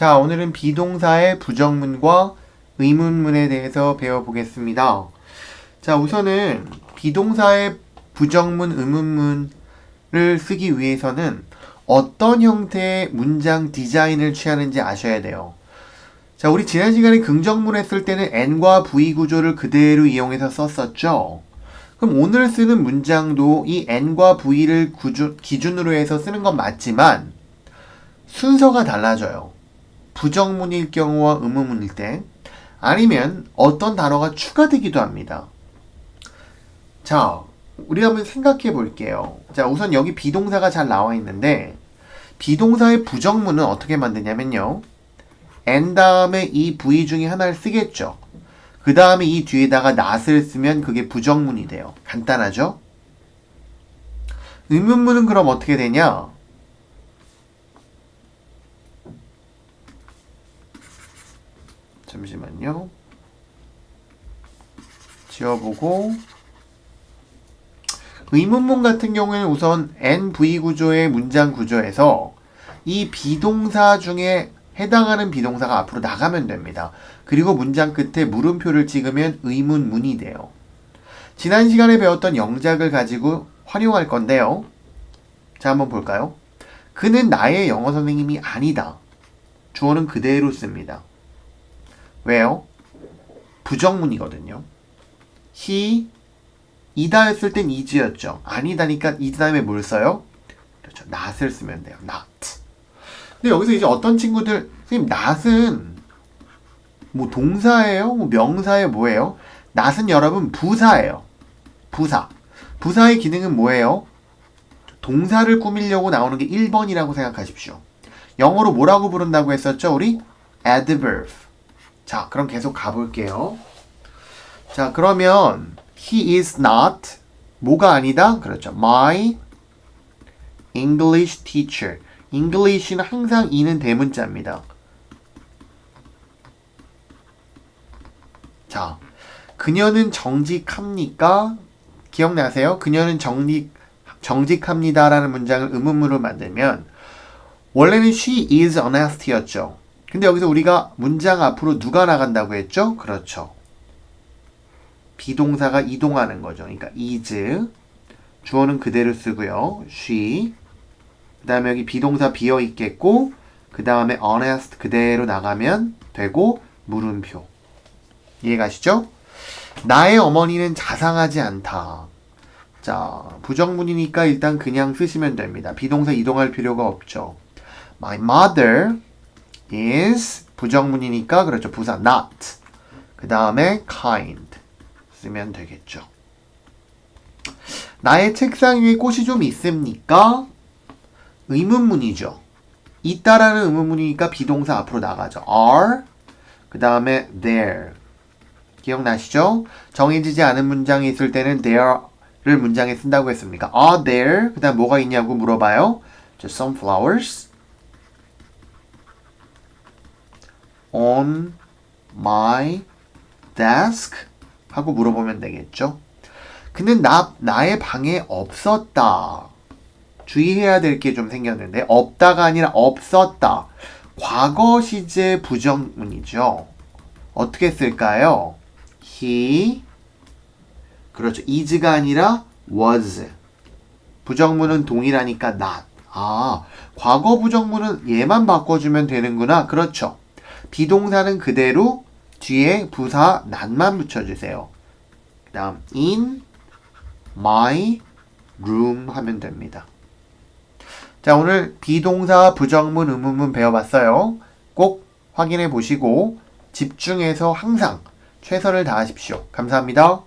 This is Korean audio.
자, 오늘은 비동사의 부정문과 의문문에 대해서 배워보겠습니다. 자, 우선은 비동사의 부정문, 의문문을 쓰기 위해서는 어떤 형태의 문장 디자인을 취하는지 아셔야 돼요. 자, 우리 지난 시간에 긍정문 했을 때는 N과 V 구조를 그대로 이용해서 썼었죠. 그럼 오늘 쓰는 문장도 이 N과 V를 구조, 기준으로 해서 쓰는 건 맞지만 순서가 달라져요. 부정문일 경우와 의문문일 때 아니면 어떤 단어가 추가되기도 합니다. 자, 우리 한번 생각해 볼게요. 자, 우선 여기 비동사가 잘 나와 있는데 비동사의 부정문은 어떻게 만드냐면요. n 다음에 이 v 중에 하나를 쓰겠죠. 그 다음에 이 뒤에다가 not을 쓰면 그게 부정문이 돼요. 간단하죠? 의문문은 그럼 어떻게 되냐? 잠시만요. 지워보고 의문문 같은 경우에는 우선 NV 구조의 문장 구조에서 이 비동사 중에 해당하는 비동사가 앞으로 나가면 됩니다. 그리고 문장 끝에 물음표를 찍으면 의문문이 돼요. 지난 시간에 배웠던 영작을 가지고 활용할 건데요. 자, 한번 볼까요? 그는 나의 영어 선생님이 아니다. 주어는 그대로 씁니다. 왜요? 부정문이거든요. he 이다 했을 땐 is였죠. 아니다니까 이 다음에 뭘 써요? 그렇죠. not을 쓰면 돼요. not. 근데 여기서 이제 어떤 친구들 선생님 not은 뭐 동사예요? 뭐 명사예요? 뭐예요? not은 여러분 부사예요. 부사. 부사의 기능은 뭐예요? 동사를 꾸미려고 나오는 게 1번이라고 생각하십시오. 영어로 뭐라고 부른다고 했었죠? 우리 adverb. 자, 그럼 계속 가볼게요. 자, 그러면 he is not 뭐가 아니다? 그렇죠. my English teacher. English는 항상 이는 대문자입니다. 자, 그녀는 정직합니까? 기억나세요? 그녀는 정직 정직합니다라는 문장을 의문문으로 만들면 원래는 she is honest였죠. 근데 여기서 우리가 문장 앞으로 누가 나간다고 했죠? 그렇죠. 비동사가 이동하는 거죠. 그러니까 is 주어는 그대로 쓰고요. she 그 다음에 여기 비동사 비어 있겠고 그 다음에 honest 그대로 나가면 되고 물음표 이해가시죠? 나의 어머니는 자상하지 않다. 자, 부정문이니까 일단 그냥 쓰시면 됩니다. 비동사 이동할 필요가 없죠. My mother is 부정문이니까 그렇죠. 부사 not. 그 다음에 kind 쓰면 되겠죠. 나의 책상 위에 꽃이 좀 있습니까? 의문문이죠. 있다라는 의문문이니까 비동사 앞으로 나가죠. are 그 다음에 there 기억나시죠? 정해지지 않은 문장이 있을 때는 there를 문장에 쓴다고 했습니까? are there 그 다음 뭐가 있냐고 물어봐요. Just some flowers on my desk 하고 물어보면 되겠죠. 근데 나, 나의 방에 없었다. 주의해야 될 게 좀 생겼는데, 없다가 아니라 없었다. 과거 시제 부정문이죠. 어떻게 쓸까요? he, 그렇죠. is가 아니라 was. 부정문은 동일하니까 not. 아, 과거 부정문은 얘만 바꿔주면 되는구나. 그렇죠. 비동사는 그대로 뒤에 부사 not만 붙여주세요. 그 다음 in my room 하면 됩니다. 자, 오늘 비동사, 부정문, 의문문 배워봤어요. 꼭 확인해 보시고 집중해서 항상 최선을 다하십시오. 감사합니다.